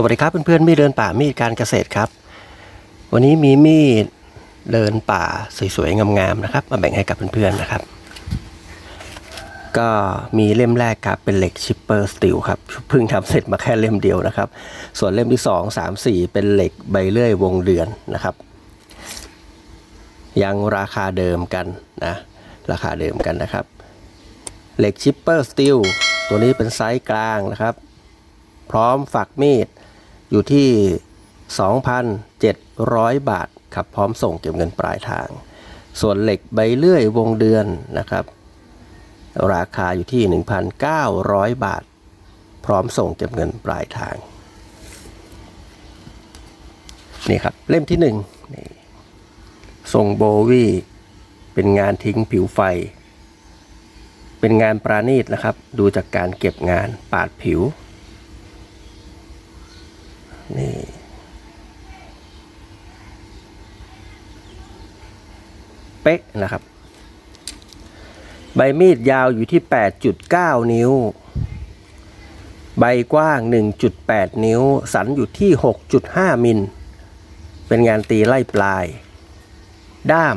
สวัสดีครับเพื่อนๆมีดเดินป่ามีดการเกษตรครับ วันนี้มีมีดเดินป่าสวยๆงามๆนะครับ มาแบ่งให้กับเพื่อนๆนะครับ ก็มีเล่มแรกครับเป็นเหล็กชิปเปอร์สตีลครับเพิ่งทำเสร็จมาแค่เล่มเดียวนะครับ ส่วนเล่มที่ 2 3 4 เป็นเหล็กใบเลื่อยวงเดือนนะครับ ยังราคาเดิมกันนะราคาเดิมกันนะครับเหล็กชิปเปอร์สตีลตัวนี้เป็นไซส์กลางนะครับพร้อมฝักมีด อยู่ที่ 2,700 บาทครับพร้อมส่งเก็บเงินปลายทาง ส่วนเหล็กใบเลื่อยวงเดือนนะครับ ราคาอยู่ที่ 1,900 บาท พร้อมส่งเก็บเงินปลายทางนี่ครับเล่มที่หนึ่งนี่ทรงโบวีเป็นงานทิ้งผิวไฟ เป็นงานปราณีตนะครับ ดูจากการเก็บงานปาดผิว นี่เป๊ะนะครับ ใบมีดยาวอยู่ที่ 8.9 นิ้ว ใบกว้าง 1.8 นิ้ว สันอยู่ที่ 6.5 มิล เป็นงานตีไล่ปลาย ด้าม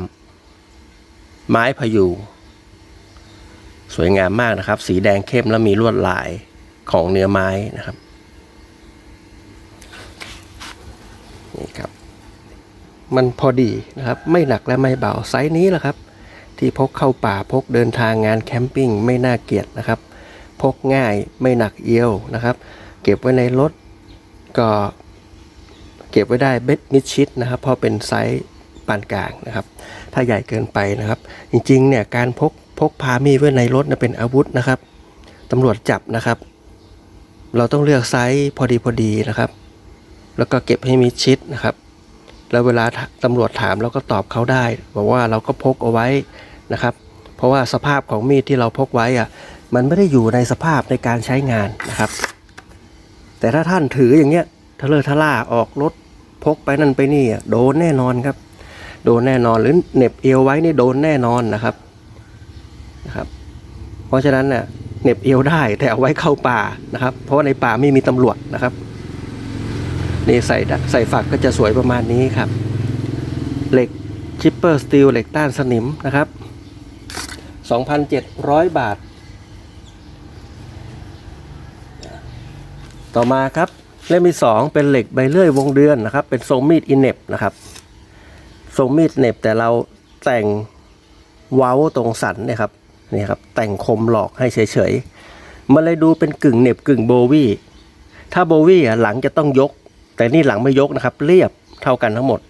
ไม้พยูสวยงามมากนะครับ สีแดงเข้มและมีลวดลายของเนื้อไม้นะครับ นี่ครับ มันพอดีนะครับ ไม่หนักและไม่เบาไซส์นี้แหละครับ ที่พกเข้าป่าพกเดินทางงานแคมปิ้งไม่น่าเกลียดนะครับ พกง่ายไม่หนักเอียวนะครับ เก็บไว้ในรถก็เก็บไว้ได้เบ็ดมิดชิดนะครับ เพราะเป็นไซส์ปานกลางนะครับ ถ้าใหญ่เกินไปนะครับ จริงๆเนี่ยการพกพกพามีดไว้ในรถนี่ยเป็นอาวุธนะครับตำรวจจับนะครับ เราต้องเลือกไซส์พอดีพอดีนะครับ แล้วก็เก็บให้มิดชิดนะครับ แล้วเวลาตำรวจถามเราก็ตอบเขาได้ บอกว่าเราก็พกเอาไว้นะครับ เพราะว่าสภาพของมีดที่เราพกไว้อะมันไม่ได้อยู่ในสภาพในการใช้งานนะครับ แต่ถ้าท่านถืออย่างเงี้ยทะเลทะล่าออกรถพกไปนั่นไปนี่อะโดนแน่นอนครับ โดนแน่นอนหรือเหน็บเอวไว้นี่โดนแน่นอนนะครับนะครับ เพราะฉะนั้นเนี่ยเหน็บเอวได้แต่เอาไว้เข้าป่านะครับ เพราะว่าในป่าไม่มีตำรวจนะครับ นี่ใส่ใส่ฝักก็จะสวยประมาณนี้ครับ เหล็กชิปเปอร์สตีลเหล็กต้านสนิมนะครับ 2,700 บาท ต่อมาครับเล่มที่สองเป็นเหล็กใบเลื่อยวงเดือนนะครับ เป็นทรงมีดอินเน็บนะครับทรงมีดเน็บแต่เราแต่งเว้าตรงสันนี่ยครับนี่ครับแต่งคมหลอกให้เฉยๆมันเลยดูเป็นกึ่งเน็บกึ่งโบวี่ถ้าโบวี่อะหลังจะต้องยก แต่นี่หลังไม่ยกนะครับ เรียบเท่ากันทั้งหมด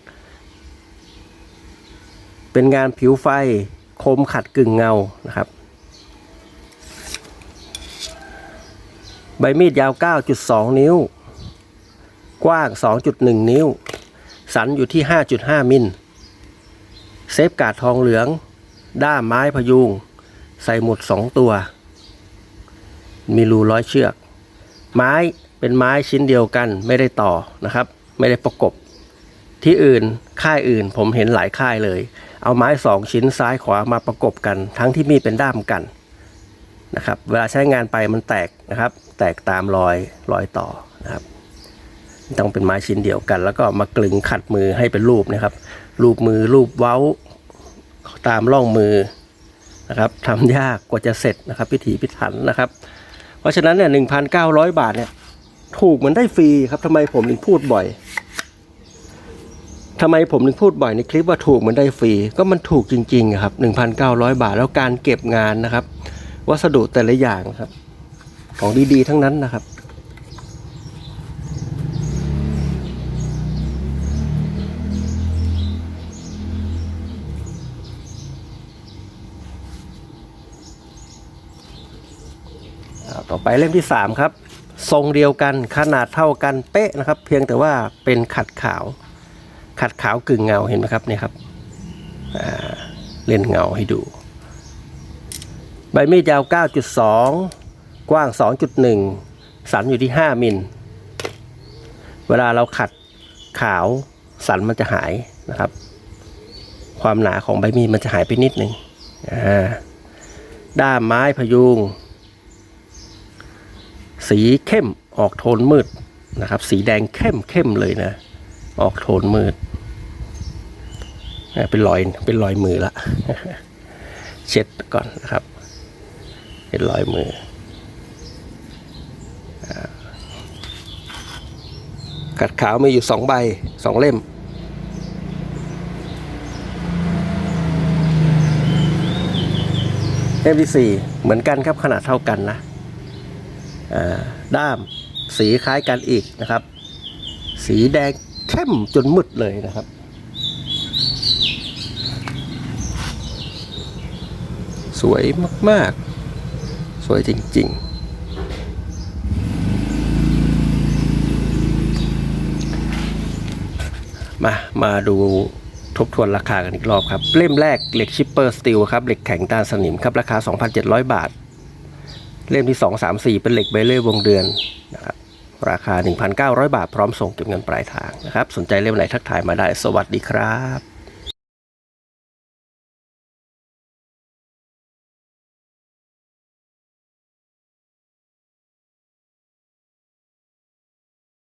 เป็นงานผิวไฟคมขัดกึ่งเงานะครับ ใบมีดยาว 9.2 นิ้ว กว้าง 2.1 นิ้ว สันอยู่ที่ 5.5 มิล เซฟกาดทองเหลือง ด้ามไม้พยุง ใส่หมุด 2 ตัว มีรูร้อยเชือก ไม้ เป็นไม้ชิ้นเดียวกันไม่ได้ต่อนะครับ ไม่ได้ประกบ ที่อื่นค่ายอื่นผมเห็นหลายค่ายเลย เอาไม้สองชิ้นซ้ายขวามาประกบกัน ทั้งที่มีเป็นด้ามกันนะครับ เวลาใช้งานไปมันแตกนะครับ แตกตามรอยรอยต่อนะครับต้องเป็นไม้ชิ้นเดียวกัน แล้วก็มากลึงขัดมือให้เป็นรูปนะครับ รูปมือรูปเว้า ตามร่องมือนะครับทำยากกว่าจะเสร็จนะครับ พิถีพิถันนะครับ เพราะฉะนั้นเนี่ยหนึ่งพันเก้าร้อยบาทเนี่ย ถูกเหมือนได้ฟรีครับทำไมผมถึงพูดบ่อยทำไมผมถึงพูดบ่อยในคลิปว่าถูกเหมือนได้ฟรีก็มันถูกจริงๆครับ1,900 บาทแล้วการเก็บงานนะครับ วัสดุแต่ละอย่างครับ ของดีๆทั้งนั้นนะครับต่อไปเล่มที่ 3 ครับ ทรงเดียวกันขนาดเท่ากันเป๊ะนะครับ เพียงแต่ว่าเป็นขัดขาว ขัดขาวกึ่งเงาเห็นไหมครับเนี่ยครับเล่นเงาให้ดู ใบมีดยาว 9.2 กว้าง 2.1 สันอยู่ที่ 5 มิล เวลาเราขัดขาวสันมันจะหายนะครับ ความหนาของใบมีดมันจะหายไปนิดหนึ่งด้ามไม้พยุง สีเข้มออกโทนมืดนะครับ สีแดงเข้มเข้มเลยนะ ออกโทนมืดเป็นรอยเป็นรอยมือละเช็ดก่อนนะครับเป็นรอยมือกัดขาวมีอยู่สองใบสองเล่มเล่มที่สี่เหมือนกันครับขนาดเท่ากันนะ ด้ามสีคล้ายกันอีกนะครับ สีแดงเข้มจนมืดเลยนะครับ สวยมาก ๆ สวยจริง ๆมามาดูทบทวนราคากันอีกรอบครับ เล่มแรกเหล็กชิปเปอร์สตีลครับเหล็กแข็งต้านสนิมครับ ราคา 2,700 บาท เล่มที่ 2 3 4 เป็นเหล็กเบลเล่วงเดือนนะครับราคา 1,900 บาทพร้อมส่งเก็บเงินปลายทางนะครับ สนใจเล่มไหนทักทายมาได้ สวัสดีครับ